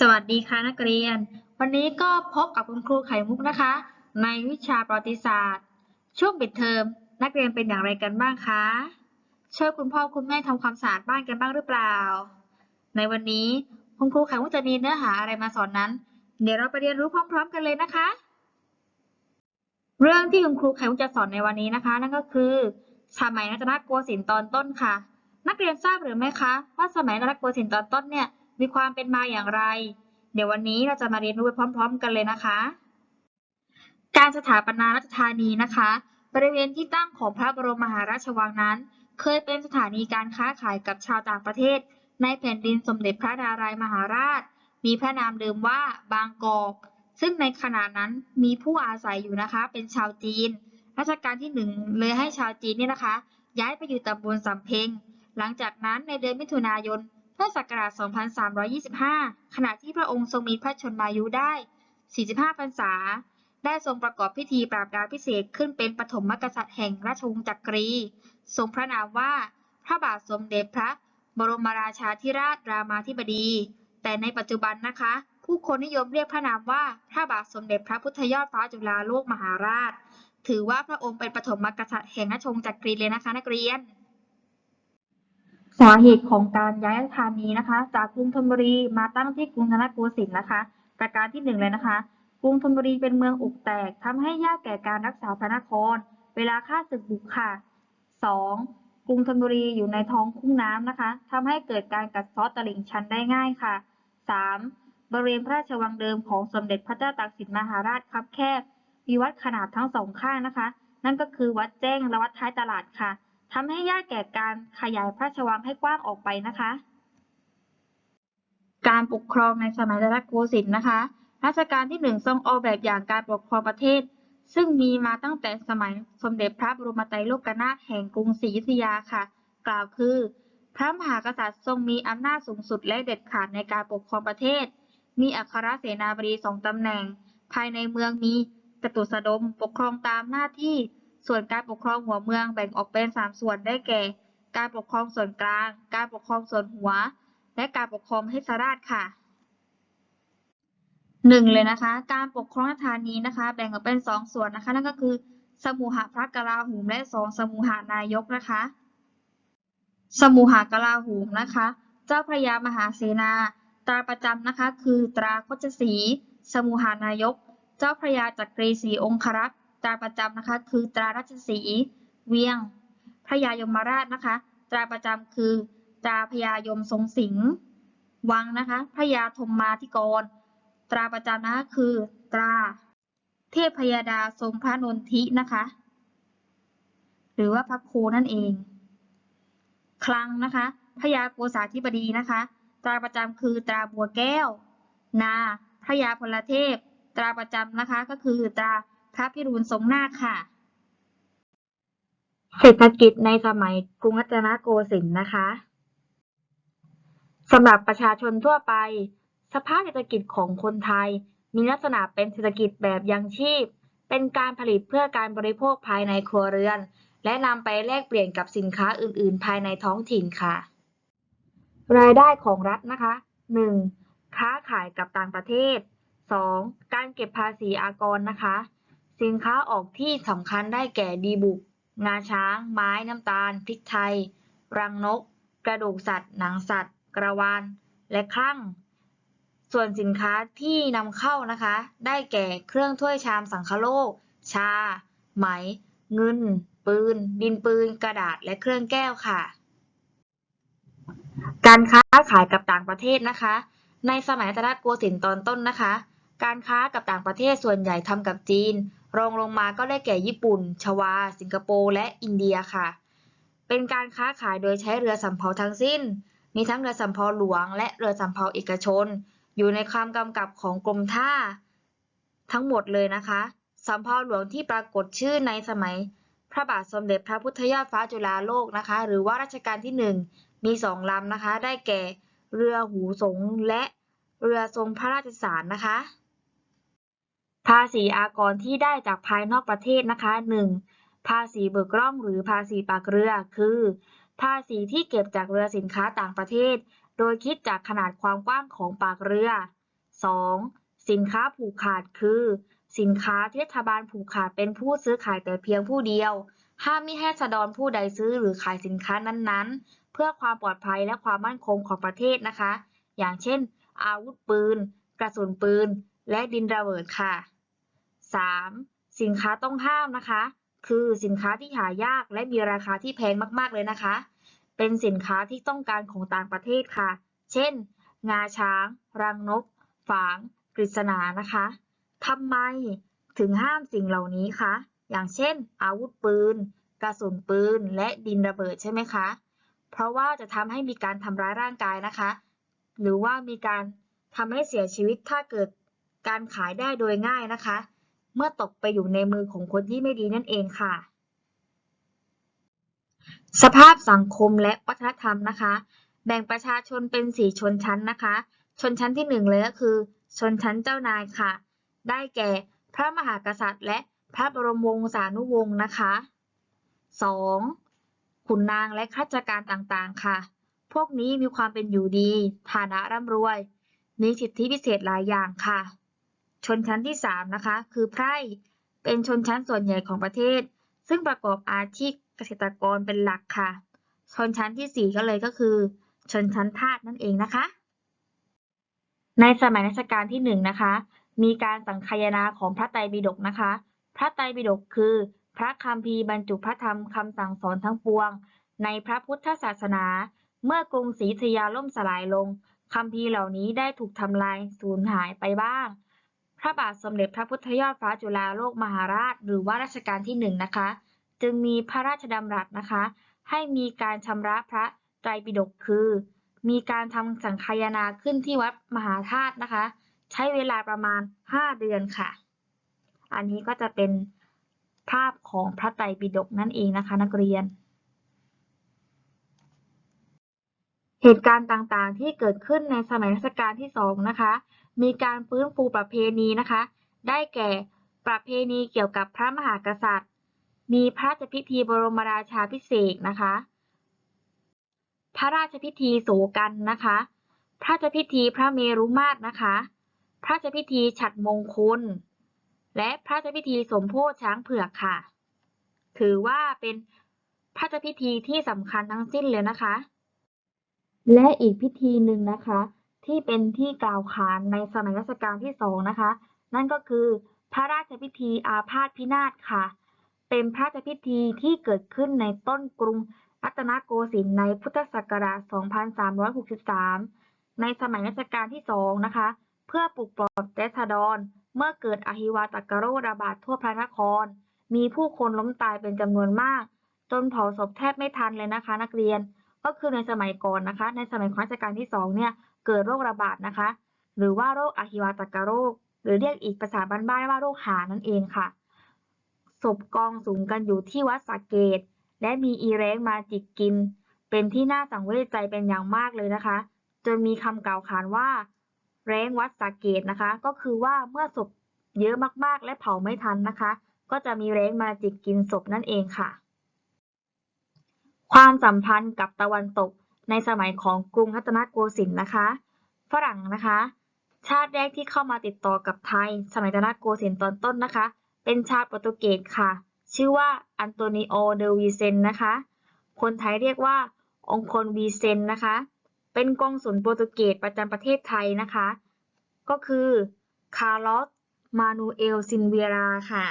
สวัสดีค่ะนักเรียน วันนี้ก็พบกับคุณครูไข่มุกนะคะ ในวิชาประวัติศาสตร์ ช่วงปิดเทอมนักเรียนเป็นอย่างไรกันบ้างคะช่วยคุณพ่อคุณแม่ทำความสะอาดบ้านกันบ้างหรือเปล่า ในวันนี้คุณครูไข่มุกจะมีเนื้อหาอะไรมาสอนนั้น เดี๋ยวเราไปเรียนรู้พร้อม ๆ กันเลยนะคะ เรื่องที่คุณครูไข่มุกจะสอนในวันนี้นะคะ นั่นก็คือ สมัยรัตนโกสินทร์ตอนต้นค่ะ นักเรียนทราบหรือไม่คะว่าสมัยรัตนโกสินทร์ตอนต้นเนี่ย มีความเป็นมาอย่างไร เดี๋ยววันนี้เราจะมาเรียนรู้ไปพร้อม ๆ กันเลยนะคะ การสถาปนาราชธานีนะคะ บริเวณที่ตั้งของพระบรมมหาราชวังนั้น เคยเป็นสถานีการค้าขายกับชาวต่างประเทศ ในแผ่นดินสมเด็จพระนารายมหาราช มีพระนามเดิมว่าบางกอก ซึ่งในขณะนั้นมีผู้อาศัยอยู่นะคะ เป็นชาวจีน รัชกาลที่หนึ่งเลยให้ชาวจีนเนี่ยนะคะ ย้ายไปอยู่ตำบลสำเพ็งหลังจากนั้นในเดือนมิถุนายน พุทธศักราช 2325 ขณะที่พระองค์ทรงมีพระชนมายุได้ 45 พรรษา ได้ทรงประกอบพิธีปราบดาพิเศษขึ้นเป็นปฐมมกษัตริย์แห่งราชวงศ์จักรี ทรงพระนามว่า พระบาทสมเด็จพระ บรมราชาธิราชรามาธิบดี แต่ในปัจจุบันนะคะ ผู้คนนิยมเรียกพระนามว่า พระบาทสมเด็จพระพุทธยอดฟ้าจุฬาโลกมหาราช ถือว่าพระองค์เป็นปฐมกษัตริย์แห่งราชวงศ์จักรีเลยนะคะนักเรียน สาเหตุของการย้ายธานีนะคะ จากกรุงธนบุรีมาตั้งที่กรุงธนโกสินทร์นะคะ ประการที่หนึ่งเลยนะคะ กรุงธนบุรีเป็นเมืองอุกแตกทำให้ยากแก่การรักษาพระนคร เวลาข้าศึกบุกค่ะ 2. กรุงธนบุรีอยู่ในท้องคุ้งน้ำนะคะทำให้เกิดการกัดเซาะตลิ่งชันได้ง่ายค่ะ 3. บริเวณพระราชวังเดิมของสมเด็จพระเจ้าตากสินมหาราชคับแคบมีวัดขนาดทั้งสองข้างนะคะ นั่นก็คือวัดแจ้งและวัดท้ายตลาดค่ะ ทำให้ยากแก่การขยายพระราชวังให้กว้างออกไปนะคะ การปกครองในสมัยรัตนโกสินทร์นะคะ รัชกาลที่หนึ่งทรงออกแบบอย่างการปกครองประเทศ ซึ่งมีมาตั้งแต่สมัยสมเด็จพระบรมไตรโลกนาถแห่งกรุงศรีอยุธยาค่ะ กล่าวคือ พระมหากษัตริย์ทรงมีอำนาจสูงสุดและเด็ดขาดในการปกครองประเทศ มีอัครเสนาบดีสองตำแหน่ง ภายในเมืองมีจตุสดมปกครองตามหน้าที่ ส่วนการปกครองหัวเมืองแบ่งออกเป็นสามส่วนได้แก่ การปกครองส่วนกลาง การปกครองส่วนหัว และการปกครองเหสราชค่ะหนึ่งเลยนะคะ การปกครองธานีนะคะ แบ่งออกเป็นสองส่วนนะคะ นั่นก็คือ สมุหพระกลาโหมและสองสมุหานายกนะคะ สมุหกลาโหมนะคะ เจ้าพระยามหาเสนา ตราประจำนะคะ คือตราโคชสี สมุหานายก เจ้าพระยาจักรีศรีองครักษ์ ราประจำนะคะ คือตราราชสีเวียง พระยายมราชนะคะ ตราประจำคือตราพญายมทรงสิงห์วังนะคะ พระยาธมมาธิกร ตราประจำนะคะคือ ตราเทพพยดาทรงพระนนทินะคะ หรือว่าพระโคนั่นเอง คลังนะคะ พระยาโกษาธิบดีนะคะ ตราประจำคือตราบัวแก้ว นา พระยาพลเทพ ตราประจำนะคะก็คือตรา พระพิรูลทรงนาคค่ะ เศรษฐกิจในสมัยกรุงรัตนโกสินทร์นะคะสำหรับประชาชนทั่วไป สภาพเศรษฐกิจของคนไทย มีลักษณะเป็นเศรษฐกิจแบบยังชีพ เป็นการผลิตเพื่อการบริโภคภายในครัวเรือน และนำไปแลกเปลี่ยนกับสินค้าอื่น ๆ ภายในท้องถิ่นค่ะ รายได้ของรัฐนะคะ 1. ค้าขายกับต่างประเทศ 2. การเก็บภาษีอากรนะคะ สินค้าออกที่สำคัญได้แก่ดีบุก งาช้าง ไม้น้ำตาล พริกไทย รังนก กระดูกสัตว์ หนังสัตว์ กระวาน และคลั่ง ส่วนสินค้าที่นำเข้านะคะ ได้แก่เครื่องถ้วยชามสังคโลก ชา ไหม เงิน ปืน ดินปืน กระดาษ และเครื่องแก้วค่ะ การค้าขายกับต่างประเทศนะคะ ในสมัยรัตนโกสินทร์ตอนต้นนะคะ การค้ากับต่างประเทศส่วนใหญ่ทำกับจีนรองลงมาก็ได้แก่ญี่ปุ่น ชวา สิงคโปร์ และอินเดียค่ะ เป็นการค้าขายโดยใช้เรือสำเภาทั้งสิ้น มีทั้งเรือสำเภาหลวง และเรือสำเภาเอกชน อยู่ในความกำกับของกรมท่า ทั้งหมดเลยนะคะสำเภาหลวงที่ปรากฏชื่อในสมัย พระบาทสมเด็จพระพุทธยอดฟ้าจุฬาโลกนะคะ หรือว่ารัชกาลที่หนึ่งมีสองลำนะคะ ได้แก่ เรือหูสงและเรือทรงพระราชสารนะคะ ภาษีอากรที่ได้จากภายนอกประเทศนะคะ 1. ภาษีเบิกร่องหรือภาษีปากเรือ คือ ภาษีที่เก็บจากเรือสินค้าต่างประเทศ โดยคิดจากขนาดความกว้างของปากเรือ 2. สินค้าผูกขาดคือ สินค้าเที่รัฐบาลผูกขาดเป็นผู้ซื้อขายแต่เพียงผู้เดียว ห้ามมิให้ราษฎรผู้ใดซื้อหรือขายสินค้านั้นๆ เพื่อความปลอดภัยและความมั่นคงของประเทศนะคะ อย่างเช่น อาวุธปืน กระสุนปืน และดินระเบิดค่ะ 3. สินค้าต้องห้ามนะคะ คือสินค้าที่หายากและมีราคาที่แพงมากๆเลยนะคะ เป็นสินค้าที่ต้องการของต่างประเทศค่ะ เช่น งาช้าง รังนก ฝาง กฤษณานะคะทำไมถึงห้ามสิ่งเหล่านี้คะ อย่างเช่น อาวุธปืน กระสุนปืน และดินระเบิดใช่ไหมคะ เพราะว่าจะทำให้มีการทำร้ายร่างกายนะคะ หรือว่ามีการทำให้เสียชีวิตถ้าเกิดการขายได้โดยง่ายนะคะ เมื่อตกไปอยู่ในมือของคนที่ไม่ดีนั่นเองค่ะ สภาพสังคมและวัฒนธรรมนะคะ แบ่งประชาชนเป็นสี่ชนชั้นนะคะ ชนชั้นที่หนึ่งเลยก็คือ ชนชั้นเจ้านายค่ะ ได้แก่พระมหากษัตริย์ และพระบรมวงศานุวงศ์นะคะ 2. ขุนนางและข้าราชการต่างๆค่ะ พวกนี้มีความเป็นอยู่ดี ฐานะร่ำรวย มีสิทธิพิเศษหลายอย่างค่ะ ชนชั้นที่ 3 นะคะ คือไพร่เป็นชนชั้นส่วนใหญ่ของประเทศ ซึ่งประกอบอาชีพเกษตรกรเป็นหลักค่ะ ชนชั้นทีสี่4 ก็เลยก็คือ ชนชั้นทาสนั่นเองนะคะ ในสมัยรัชกาลที่หนึ่งนะคะ มีการสังคายนาของพระไตรปิฎกนะคะ พระไตรปิฎกคือ พระคัมภีร์บรรจุพระธรรมคำสั่งสอนทั้งปวง ในพระพุทธศาสนา เมื่อกรุงศรีอยุธยาล่มสลายลงคัมภีร์เหล่านี้ได้ถูกทำลายสูญหายไปบ้าง ระบาทสมเด็จพระพุทธยอดฟ้าจุฬาโลกมหาราช หรือว่ารัชกาลที่หนึ่งนะคะ จึงมีพระราชดำรัสนะคะ ให้มีการชำระพระไตรปิฎกคือ มีการทำสังคายนาขึ้นที่วัดมหาธาตุนะคะ ใช้เวลาประมาณ 5 เดือนค่ะ อันนี้ก็จะเป็นภาพของพระไตรปิฎกนั่นเองนะคะ นักเรียน เหตุการณ์ต่างๆที่เกิดขึ้นในสมัยรัชกาลที่2นะคะ มีการฟื้นฟูประเพณีนะคะ ได้แก่ประเพณีเกี่ยวกับพระมหากษัตริย์ มีพระราชพิธีบรมราชาภิเศษนะคะ พระราชพิธีโสกันนะคะ พระราชพิธีพระเมรุมาตรนะคะ พระราชพิธีฉัตรมงคล และพระราชพิธีสมโพธิช้างเผือกค่ะ ถือว่าเป็นพระราชพิธีที่สำคัญทั้งสิ้นเลยนะคะ และอีกพิธีหนึ่งนะคะ ที่เป็นที่กล่าวขานในสมัยรัชกาลที่สองนะคะ นั่นก็คือพระราชพิธีอาพาธพินาศค่ะ เป็นพระราชพิธีที่เกิดขึ้นในต้นกรุงรัตนโกสินทร์ในพุทธศักราช 2363 ในสมัยรัชกาลที่สองนะคะ เพื่อปลุกปลอบราษฎรเมื่อเกิดอหิวาตกโรคระบาดทั่วพระนคร มีผู้คนล้มตายเป็นจำนวนมาก จนเผาศพแทบไม่ทันเลยนะคะ นักเรียน ก็คือในสมัยก่อนนะคะ ในสมัยรัชกาลที่สองเนี่ย เกิดโรคระบาดนะคะ หรือว่าโรคอหิวาตกโรค หรือเรียกอีกภาษาบ้านๆว่าโรคหานั่นเองค่ะ ศพกองสูงกันอยู่ที่วัดสักเกต และมีอีแร้งมาจิกกิน เป็นที่น่าสังเวชใจเป็นอย่างมากเลยนะคะ จนมีคำกล่าวขานว่า แร้งวัดสักเกตนะคะ ก็คือว่าเมื่อศพเยอะมากๆ และเผาไม่ทันนะคะ ก็จะมีแร้งมาจิกกินศพนั่นเองค่ะ ความสัมพันธ์กับตะวันตก ในสมัยของกรุงรัตนโกสินทร์นะคะ ฝรั่งนะคะ ชาติแรกที่เข้ามาติดต่อกับไทย สมัยรัตนโกสินทร์ตอนต้นนะคะ เป็นชาวโปรตุเกสค่ะ ชื่อว่าอันโตนิโอเดวีเซนนะคะ คนไทยเรียกว่าองคลวีเซนนะคะ เป็นกองสุลโปรตุเกสประจำประเทศไทยนะคะ ก็คือคาร์ลอสมานูเอลซินเวียราค่ะ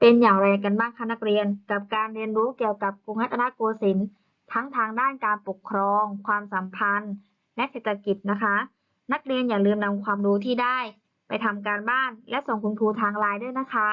เป็นอย่างไรกันบ้างคะนักเรียนกับการเรียนรู้เกี่ยวกับกรุงรัตนโกสินทร์ ทั้งทางด้านการปกครอง ความสัมพันธ์ และเศรษฐกิจนะคะ นักเรียนอย่าลืมนำความรู้ที่ได้ไปทำการบ้าน และส่งคุณครูทางไลน์ด้วยนะคะ